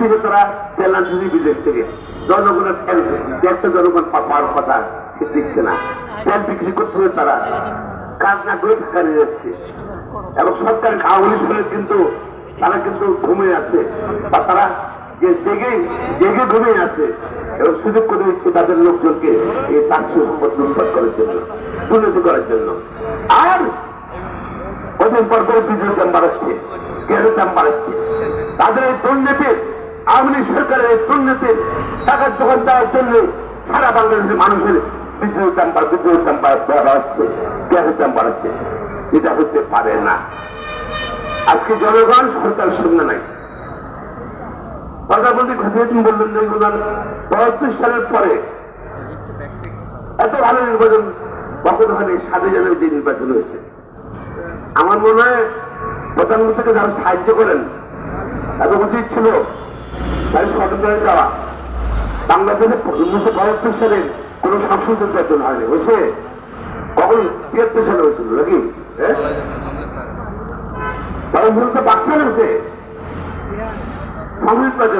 থেকে তারা তেল বিদেশ থেকে। জনগণের তেল দেড়টা জনগণ পাওয়ার কথা দিচ্ছে না। তেল বিক্রি করতে হবে তারা কাজ না করে নিয়ে যাচ্ছে। এবং সরকার আওয়ামী লীগের কিন্তু তারা কিন্তু ঘুমিয়ে আছে বা তারা যে জেগে জেগে ঘুমিয়ে আছে। এবং সুযোগ করে দিচ্ছে তাদের লোকজনকে এই তাৎস সম্পদ করার জন্য, দুর্নীতি করার জন্য। আর ওদের পর করে বিদ্যুৎ দাম বাড়াচ্ছে গ্যাসের দাম বাড়াচ্ছে তাদের এই দুর্নীতির আওয়ামী লীগ সরকারের এই দুর্নীতির টাকার যোগান দেওয়ার জন্য সারা বাংলাদেশের মানুষের বাড় বিদ্যুৎ দাম বাড়- বাড়াচ্ছে গ্যাসের দাম বাড়াচ্ছে এটা হতে পারে না। আজকে জনগণ সরকার শূন্য নাই। প্রধানমন্ত্রী ঘটিয়ে বললেন নির্বাচন পঁয়ত্রিশ সালের পরে। এত ভালো নির্বাচন কখনো হয়নি সাথে জানের যে নির্বাচন হয়েছে। আমার মনে হয় প্রধানমন্ত্রীকে যারা সাহায্য করেন, এত উচিত ছিল। কোন হয়নি, হয়েছে? কখন? তিয়াত্তর সালে হয়েছিল নাকি? হ্যাঁ? হয়েছে।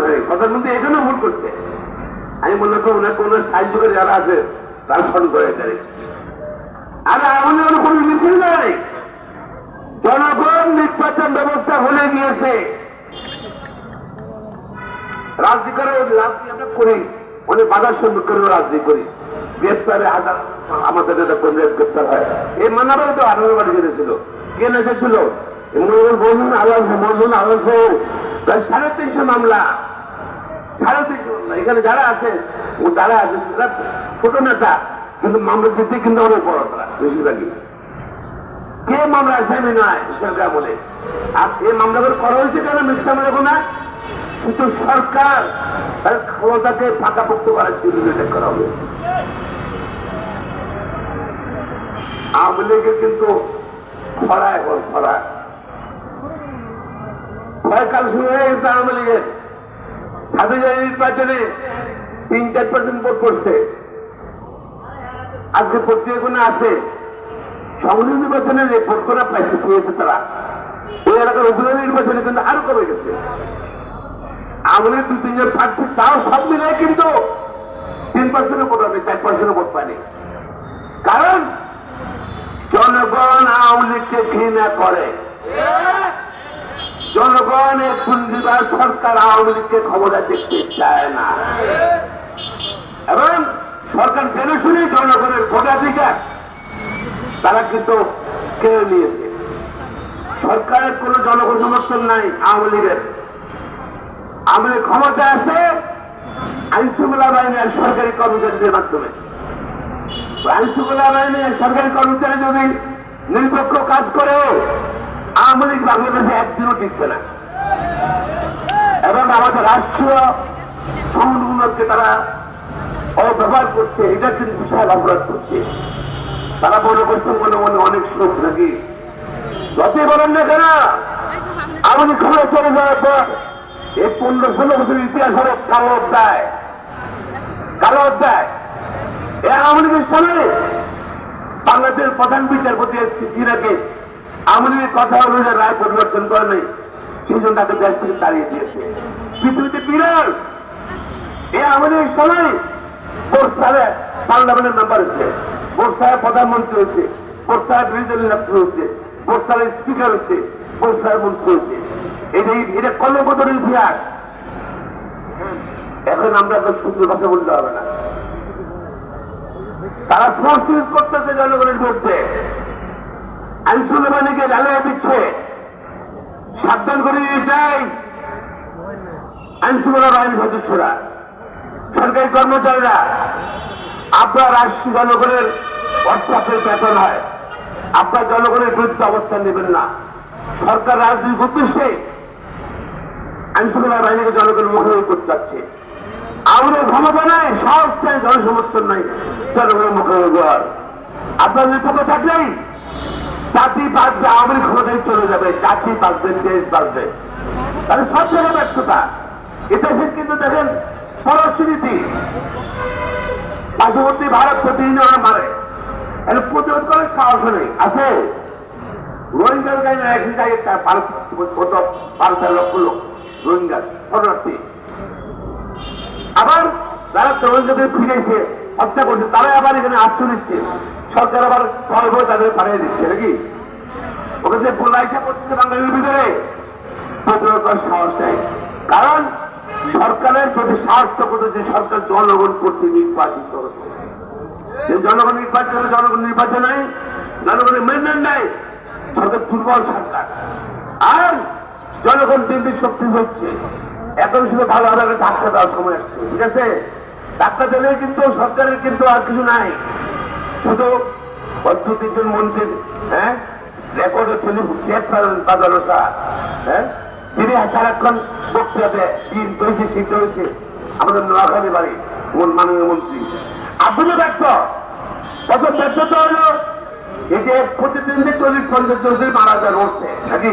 হয় এখানে করছে। আমি মনে করি ওনাকে ওনার সাহায্য করে যারা আছে, তারা ফোন করে আর আমাদের কোনো মিছিল নাই। জনগণ নির্বাচন ব্যবস্থা অনেক বাধার সম্মুখীন রাজনীতি করি। গ্রেপ্তারে হাজার, আমাদের নেতা কংগ্রেস গ্রেপ্তার হয়। এই মানাবারে তো আঠারো বাড়ি গেছিল কে বলুন আলাস বলুন প্রায় সাড়ে তিনশো মামলা। সাড়ে তিনশো মামলা। এখানে যারা আছে যারা আছে তারা ছোট নেতা, কিন্তু মামলা দিতে কিন্তু অনেক বড় তারা, বেশিরভাগই। কে মামলা আসামি নয় সরকার বলে। আর এই মামলাগুলো করা হয়েছে কেন মিথ্যা মামলা কিন্তু সরকার তার ক্ষমতাকে পাকাপোক্ত করার জন্য এটা করা হয়েছে। আওয়ামী লীগের কিন্তু খরা এখন খরা ভয়কাল শুরু হয়ে গেছে আওয়ামী লীগের। নির্বাচনে তিন চার পার্সেন্ট ভোট করছে আজকে পত্রিকা আছে। সংসদ নির্বাচনে যে ভোট করা পাইছে, পেয়েছে তারা। ওই এলাকার উপজেলা নির্বাচনে কিন্তু আরও কমে গেছে। আমাদের দু তিনজন প্রার্থী তাও সব মিলিয়ে কিন্তু তিন পার্সেন্টের ভোট হবে, চার পার্সেন্টের ভোট পায়নি কারণ জনগণ আওয়ামী লীগকে ঘৃণা করে। জনগণ এই দুর্নীতিবাজ সরকার আওয়ামী লীগকে ক্ষমতা দেখতে চায় না। এবং সরকার জেনে শুনে জনগণের ভোটাধিকার তারা কিন্তু কেড়ে নিয়েছে। সরকারের কোন জনগণ সমর্থন নাই আওয়ামী লীগের লীগ ক্ষমতা আছে আইন শৃঙ্খলা বাহিনীর সরকারি কর্মচারীদের মাধ্যমে। আইন শৃঙ্খলা বাহিনীর সরকারি কর্মচারী যদি নিরপেক্ষ কাজ করে আওয়ামী লীগ বাংলাদেশে একদিনও টিকছে না। এবং আমাদের রাষ্ট্রীয় সংগঠনকে তারা অব্যবহার করছে, এটা কিন্তু বিশাল অপরাধ করছে। তারা মনে করছে মনে মনে অনেক সুখ নাকি? যতই বলেন না কেন আমাদের ক্ষমতা চলে যাওয়ার পর এই পনেরো ষোলো বছর ইতিহাস হলো কালো অধ্যায়। কালো অধ্যায়। এ আওয়ামী লীগের সময় বাংলাদেশের প্রধান বিচারপতি এসপি সিরাকে আওয়ামী লীগের কথা অনুযায়ী রায় পরিবর্তন করে নাই। সেই জন্য তাকে দেশ থেকে তাড়িয়ে দিয়েছে। পৃথিবীতে বিরল। এ আমাদের সময় বোরসারে পার্লামেন্টের মেম্বার হয়েছে। বোরসারে প্রধানমন্ত্রী হয়েছে। বোরসারে বিরোধী নেত্রী হয়েছে। বোরসারে স্পিকার হয়েছে। বোরসারে মন্ত্রী হয়েছে। এটা এটা ইতিহাস। এখন আমরা এখন সুন্দর কথা বলতে হবে না। তারা ফোর্সিস করতেছে জনগণের বিরুদ্ধে। আইন সুলেমানিকে জ্বালিয়ে দিচ্ছে। সাবধান করে দিয়ে চাই আইন শৃঙ্খলা বাহিনীর সদস্যরা, সরকারি কর্মচারীরা, আপনার রাষ্ট্রীয় জনগণের অর্থ আপনার বেতন হয়। আপনার জনগণের বিরুদ্ধে অবস্থান নেবেন না। সরকার রাজনৈতিক উদ্দেশ্যে আইন শৃঙ্খলা বাহিনীকে জনগণের মুখোমুখি করতে চাচ্ছে আমাদের ক্ষমতা নাই সব চাই, জনসমর্থন নাই। জনগণের মুখোমুখি হওয়ার আপনার বিপক্ষ থাকলেই জাতি বাঁচবে লীগ ক্ষমতায় চলে যাবে, জাতি বাঁচবে, দেশ বাঁচবে। তাহলে সব জায়গায় ব্যর্থতা এদেশের কিন্তু দেখেন পরস্বনীতি পার্শ্ববর্তী ভারত প্রতিদিন ওরা মারে। প্রতিরোধ করার সাহস নেই। আছে। রোহিঙ্গার গাড়ি একই জায়গায় ভারত আবার যারা ফিরেছে হত্যা করছে আবার এখানে আশ্রয় নিচ্ছে। সরকার আবার ভয় ভয় তাদের পাঠিয়ে দিচ্ছে, নাকি? বাঙালির ভিতরে সাহস নেই কারণ সরকারের যদি করতে যে সরকার জনগণ কর্তৃক নির্বাচিত জনগণ নির্বাচন জনগণ নির্বাচন নেই জনগণের মেনটেন নেই, সরকার দুর্বল সরকার। আর জনগণ দিন শক্তি হচ্ছে এখন শুধু ভালোভাবে ধাক্কা দেওয়ার সময় আসছে, ঠিক আছে? ধাক্কা দিলে কিন্তু সরকারের কিন্তু আর কিছু নাই। শুধু পঞ্চ তিনজন মন্ত্রীর হ্যাঁ? রেকর্ডে বাজানো ছাড়া হ্যাঁ? তিনি সারাক্ষণ বক্তব্যে দিন হয়েছে সিদ্ধ হয়েছে আমাদের নোয়াখালী বাড়ি, মন মাননীয় মন্ত্রী। আপনি ব্যর্থ কত ব্যর্থতা হলো এই যে প্রতিদিন চল্লিশ পঞ্চাশ মারা যায় মরছে নাকি?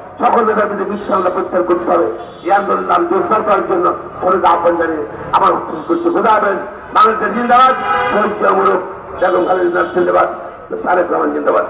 সকল নেতার মধ্যে বিশ্বাস প্রত্যাহার করতে হবে। এই আন্দোলন নাম জোরদার করার জন্য ফলে আহ্বান জানিয়ে আমার করতে বোঝা হবেন বাংলাদেশের জিন্দাবাদ শহীদ বেগম খালেদ জিন্দাবাদ, তারেক রহমান জিন্দাবাদ।